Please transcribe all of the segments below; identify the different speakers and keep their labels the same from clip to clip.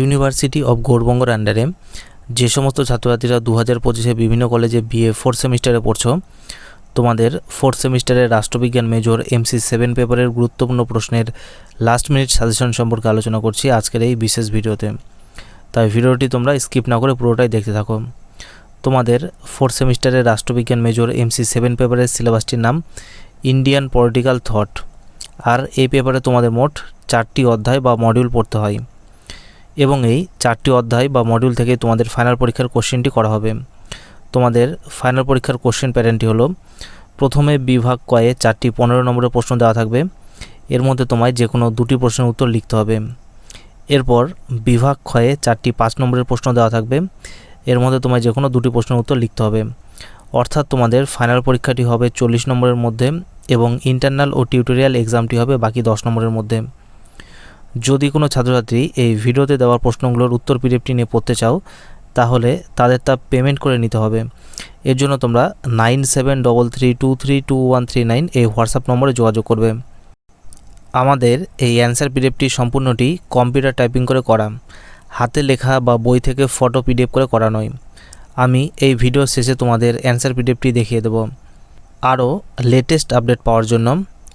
Speaker 1: University of গৌরবঙ্গর আন্ডারে যে সমস্ত ছাত্রছাত্রীরা দু হাজার পঁচিশে বিভিন্ন কলেজে বিএ ফোর্থ সেমিস্টারে পড়ছ, তোমাদের ফোর্থ সেমিস্টারের রাষ্ট্রবিজ্ঞান মেজর এমসি সেভেন পেপারের গুরুত্বপূর্ণ প্রশ্নের লাস্ট মিনিট সাজেশন সম্পর্কে আলোচনা করছি আজকের এই বিশেষ ভিডিওতে। তাই ভিডিওটি তোমরা স্কিপ না করে পুরোটাই দেখতে থাকো। তোমাদের ফোর্থ সেমিস্টারের রাষ্ট্রবিজ্ঞান মেজর এমসি সেভেন পেপারের সিলেবাসটির নাম ইন্ডিয়ান পলিটিক্যাল থট আর এই পেপারে তোমাদের মোট চারটি অধ্যায় বা মডিউল পড়তে হয়। এবং এই চারটি অধ্যায় বা মডিউল থেকে তোমাদের ফাইনাল পরীক্ষার কোশ্চেনটি করা হবে। তোমাদের ফাইনাল পরীক্ষার কোশ্চেন প্যাটার্নটি হলো, প্রথমে বিভাগ কয়ে চারটি পনেরো নম্বরের প্রশ্ন দেওয়া থাকবে। এর মধ্যে তোমায় যে কোনো দুটি প্রশ্নের উত্তর লিখতে হবে। এরপর বিভাগ ক্ষয়ে চারটি পাঁচ নম্বরের প্রশ্ন দেওয়া থাকবে। এর মধ্যে তোমায় যে কোনো দুটি প্রশ্নের উত্তর লিখতে হবে। অর্থাৎ তোমাদের ফাইনাল পরীক্ষাটি হবে চল্লিশ নম্বরের মধ্যে এবং ইন্টারনাল ও টিউটোরিয়াল এক্সামটি হবে বাকি দশ নম্বরের মধ্যে। যদি কোনো ছাত্রছাত্রী এই ভিডিওতে দেওয়া প্রশ্নগুলোর উত্তর পিডিএফটি নিয়ে পড়তে চাও, তাহলে তাদের তা পেমেন্ট করে নিতে হবে। এর জন্য তোমরা nine seven double three two three two one three nine এই হোয়াটসঅ্যাপ নম্বরে যোগাযোগ করবে। আমাদের এই অ্যান্সার পিডিএফটি সম্পূর্ণটি কম্পিউটার টাইপিং করে করা। হাতে লেখা বা বই থেকে ফটো পিডিএফ করে করা নয়। আমি এই ভিডিও শেষে তোমাদের অ্যান্সার পিডিএফটি দেখিয়ে দেবো। আরও লেটেস্ট আপডেট পাওয়ার জন্য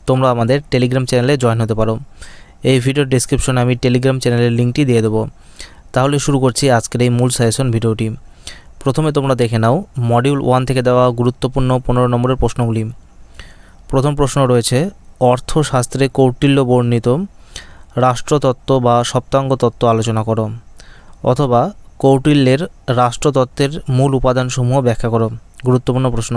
Speaker 1: তোমরা আমাদের টেলিগ্রাম চ্যানেলে জয়েন হতে পারো। এই ভিডিওর ডিসক্রিপশনে আমি টেলিগ্রাম চ্যানেলের লিঙ্কটি দিয়ে দেবো। তাহলে শুরু করছি আজকের এই মূল সাজেশন ভিডিওটি প্রথমে তোমরা দেখে নাও মডিউল ওয়ান থেকে দেওয়া গুরুত্বপূর্ণ পনেরো নম্বরের প্রশ্নগুলি। প্রথম প্রশ্ন রয়েছে, অর্থশাস্ত্রে কৌটিল্য বর্ণিত রাষ্ট্রতত্ত্ব বা সপ্তাঙ্গ তত্ত্ব আলোচনা করো, অথবা কৌটিল্যের রাষ্ট্রতত্ত্বের মূল উপাদানসমূহ ব্যাখ্যা করো, গুরুত্বপূর্ণ প্রশ্ন।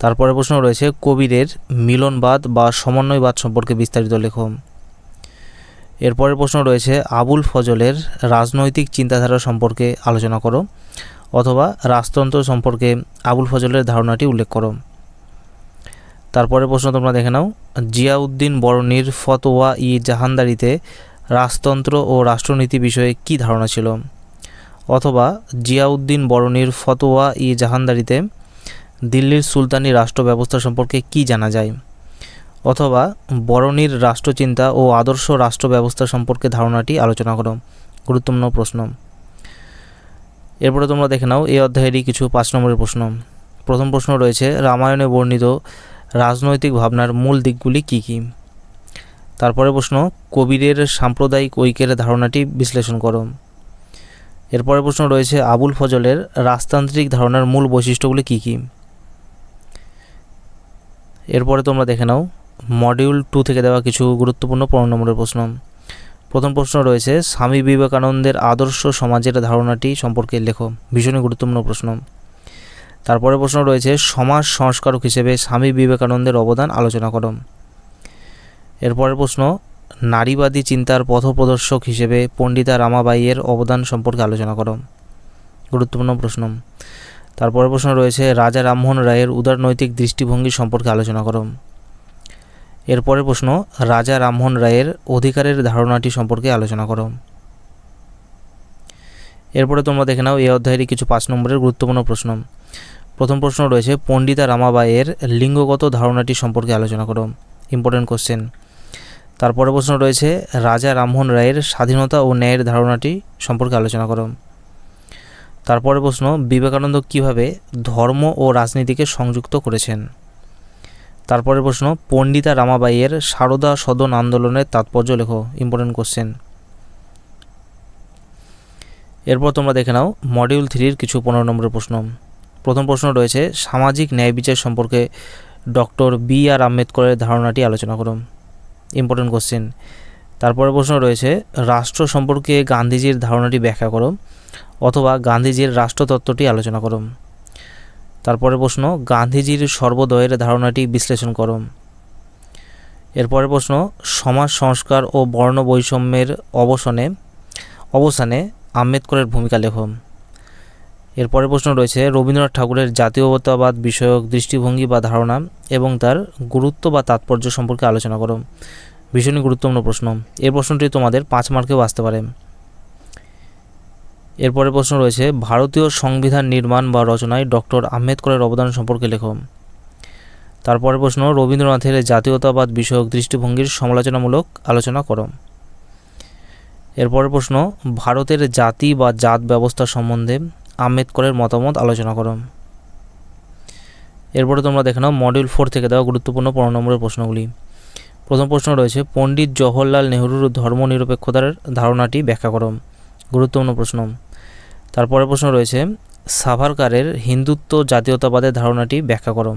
Speaker 1: তারপরে প্রশ্ন রয়েছে কবিরের মিলনবাদ বা সমন্বয়বাদ সম্পর্কে বিস্তারিত লেখো। এরপরের প্রশ্ন রয়েছে, আবুল ফজলের রাজনৈতিক চিন্তাধারা সম্পর্কে আলোচনা করো অথবা রাজতন্ত্র সম্পর্কে আবুল ফজলের ধারণাটি উল্লেখ করো। তারপরে প্রশ্ন তোমরা দেখে নাও, জিয়াউদ্দিন বরণীর ফতোয়া ই জাহানদারিতে রাজতন্ত্র ও রাষ্ট্রনীতি বিষয়ে কী ধারণা ছিল? অথবা জিয়াউদ্দিন বরণীর ফতোয়া ই জাহানদারিতে দিল্লির সুলতানি রাষ্ট্র ব্যবস্থা সম্পর্কে কি জানা যায়? অথবা বরণীর রাষ্ট্রচিন্তা ও আদর্শ রাষ্ট্র ব্যবস্থা সম্পর্কে ধারণাটি আলোচনা করো। গুরুত্বপূর্ণ প্রশ্ন। এরপরে তোমরা দেখে নাও, এই অধ্যায়েরই কিছু পাঁচ নম্বরের প্রশ্ন। প্রথম প্রশ্ন রয়েছে, রামায়ণে বর্ণিত রাজনৈতিক ভাবনার মূল দিকগুলি কি কি? তারপরে প্রশ্ন, কবিরের সাম্প্রদায়িক ঐক্যের ধারণাটি বিশ্লেষণ করো। এরপরে প্রশ্ন রয়েছে, আবুল ফজলের রাজতান্ত্রিক ধারণার মূল বৈশিষ্ট্যগুলি কী কী? এরপরে তোমরা দেখে নাও মডিউল টু থেকে দেওয়া কিছু গুরুত্বপূর্ণ পনেরো নম্বরের প্রশ্ন। প্রথম প্রশ্ন রয়েছে, স্বামী বিবেকানন্দের আদর্শ সমাজের ধারণাটি সম্পর্কে লেখো। ভীষণই গুরুত্বপূর্ণ প্রশ্ন। তারপরে প্রশ্ন রয়েছে, সমাজ সংস্কারক হিসেবে স্বামী বিবেকানন্দের অবদান আলোচনা করো। এরপরের প্রশ্ন, নারীবাদী চিন্তার পথপ্রদর্শক হিসেবে পণ্ডিতা রামাবাইয়ের অবদান সম্পর্কে আলোচনা করো। গুরুত্বপূর্ণ প্রশ্ন। তারপরে প্রশ্ন রয়েছে, রাজা রামমোহন রায়ের উদারনৈতিক দৃষ্টিভঙ্গি সম্পর্কে আলোচনা করো। এরপরের প্রশ্ন, রাজা রামমোহন রায়ের অধিকারের ধারণাটি সম্পর্কে আলোচনা করো। এরপরে তোমরা দেখে নাও এই অধ্যায়েরই কিছু পাঁচ নম্বরের গুরুত্বপূর্ণ প্রশ্ন। প্রথম প্রশ্ন রয়েছে, পণ্ডিতা রামাবাইয়ের লিঙ্গগত ধারণাটি সম্পর্কে আলোচনা করো। ইম্পর্টেন্ট কোশ্চেন তারপরে প্রশ্ন রয়েছে, রাজা রামমোহন রায়ের স্বাধীনতা ও ন্যায়ের ধারণাটি সম্পর্কে আলোচনা করো। তারপরে প্রশ্ন, বিবেকানন্দ কীভাবে ধর্ম ও রাজনীতিকে সংযুক্ত করেছেন? তারপরে প্রশ্ন, পণ্ডিতা রামাবাইয়ের সারদা সদন আন্দোলনের তাৎপর্য লেখো ইম্পর্টেন্ট কোশ্চেন এরপর তোমরা দেখে নাও মডিউল থ্রির কিছু পনেরো নম্বরের প্রশ্ন। প্রথম প্রশ্ন রয়েছে, সামাজিক ন্যায় বিচার সম্পর্কে ডক্টর বি আর আম্বেদকরের ধারণাটি আলোচনা করো। ইম্পর্টেন্ট কোশ্চেন তারপরে প্রশ্ন রয়েছে, রাষ্ট্র সম্পর্কে গান্ধীজির ধারণাটি ব্যাখ্যা করো, অথবা গান্ধীজির রাষ্ট্রতত্ত্বটি আলোচনা করো। তারপরে প্রশ্ন, গান্ধীজির সর্বদয়ের ধারণাটি বিশ্লেষণ করো। এরপরে প্রশ্ন, সমাজ সংস্কার ও বর্ণ বৈষম্যের অবসানে অবসানে আম্বেদকরের ভূমিকা লেখ। এরপরে প্রশ্ন রয়েছে, রবীন্দ্রনাথ ঠাকুরের জাতীয়তাবাদ বিষয়ক দৃষ্টিভঙ্গি বা ধারণা এবং তার গুরুত্ব বা তাৎপর্য সম্পর্কে আলোচনা করো। ভীষণই গুরুত্বপূর্ণ প্রশ্ন। এই প্রশ্নটি তোমাদের পাঁচ মার্কেও আসতে পারে। এরপরে প্রশ্ন রয়েছে, ভারতীয় সংবিধান নির্মাণ বা রচনায় ডক্টর আম্বেদকরের অবদান সম্পর্কে লেখো। তারপরে প্রশ্ন, রবীন্দ্রনাথের জাতীয়তাবাদ বিষয়ক দৃষ্টিভঙ্গির সমালোচনামূলক আলোচনা করো। এরপরের প্রশ্ন, ভারতের জাতি বা জাত ব্যবস্থা সম্বন্ধে আম্বেদকরের মতামত আলোচনা করো। এরপরে তোমরা দেখে নাও মডিউল ফোর থেকে দেওয়া গুরুত্বপূর্ণ পনেরো নম্বরের প্রশ্নগুলি। প্রথম প্রশ্ন রয়েছে, পণ্ডিত জওহরলাল নেহরুর ধর্মনিরপেক্ষতার ধারণাটি ব্যাখ্যা করো। গুরুত্বপূর্ণ প্রশ্ন। তারপরে প্রশ্ন রয়েছে, সাভারকারের হিন্দুত্ব জাতীয়তাবাদের ধারণাটি ব্যাখ্যা করো।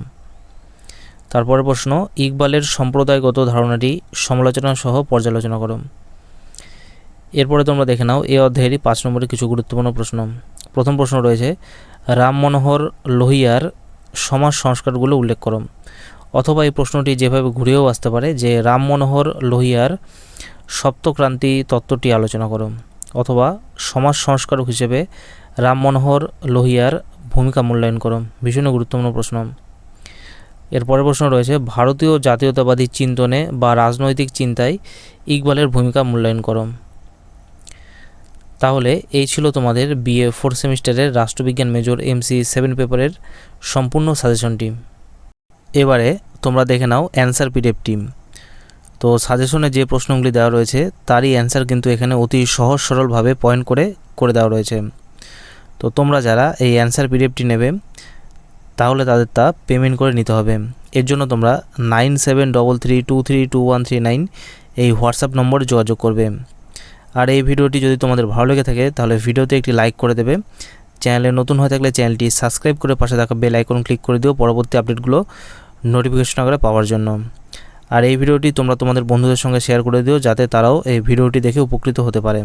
Speaker 1: তারপরে প্রশ্ন, ইকবালের সম্প্রদায়গত ধারণাটি সমালোচনা সহ পর্যালোচনা করো। এরপরে তোমরা দেখে নাও এই অধ্যায়েরই পাঁচ নম্বরের কিছু গুরুত্বপূর্ণ প্রশ্ন। প্রথম প্রশ্ন রয়েছে, রাম মনোহর লোহিয়ার সমাজ সংস্কারগুলো উল্লেখ করো। অথবা এই প্রশ্নটি যেভাবে ঘুরেও আসতে পারে, যে রাম মনোহর লোহিয়ার সপ্তক্রান্তি তত্ত্বটি আলোচনা করো। অথবা সমাজ সংস্কারক হিসেবে রাম মনোহর লোহিয়ার ভূমিকা মূল্যায়ন করো ভীষণ গুরুত্বপূর্ণ প্রশ্ন। এর পরের প্রশ্ন রয়েছে, ভারতীয় জাতীয়তাবাদী চিন্তনে বা রাজনৈতিক চিন্তায় ইকবালের ভূমিকা মূল্যায়ন করো তাহলে এই ছিল তোমাদের বিএ ফোর্থ সেমিস্টারের রাষ্ট্রবিজ্ঞান মেজর এমসি সেভেন পেপারের সম্পূর্ণ সাজেশনটি। এবারে তোমরা দেখে নাও অ্যান্সার পিডিএফ টিম। তো সাজেশনে যে প্রশ্নগুলি দেওয়া রয়েছে, তারই অ্যান্সার কিন্তু এখানে অতি সহজ সরলভাবে পয়েন্ট করে করে দেওয়া রয়েছে। তো তোমরা যারা এই অ্যান্সার পিডিএফটি নেবে, তাহলে তাদের তা পেমেন্ট করে নিতে হবে। এর জন্য তোমরা nine seven double three two three two one three nine এই হোয়াটসঅ্যাপ নম্বরে যোগাযোগ করবে। আর এই ভিডিওটি যদি তোমাদের ভালো লেগে থাকে, তাহলে ভিডিওতে একটি লাইক করে দেবে। চ্যানেলে নতুন হয়ে থাকলে চ্যানেলটি সাবস্ক্রাইব করে পাশে থাকা বেল আইকন ক্লিক করে দিও পরবর্তী আপডেটগুলো নোটিফিকেশন আকারে পাওয়ার জন্য। আর এই ভিডিওটি তোমরা তোমাদের বন্ধুদের সঙ্গে শেয়ার করে দিও যাতে তারাও এই ভিডিওটি দেখে উপকৃত হতে পারে।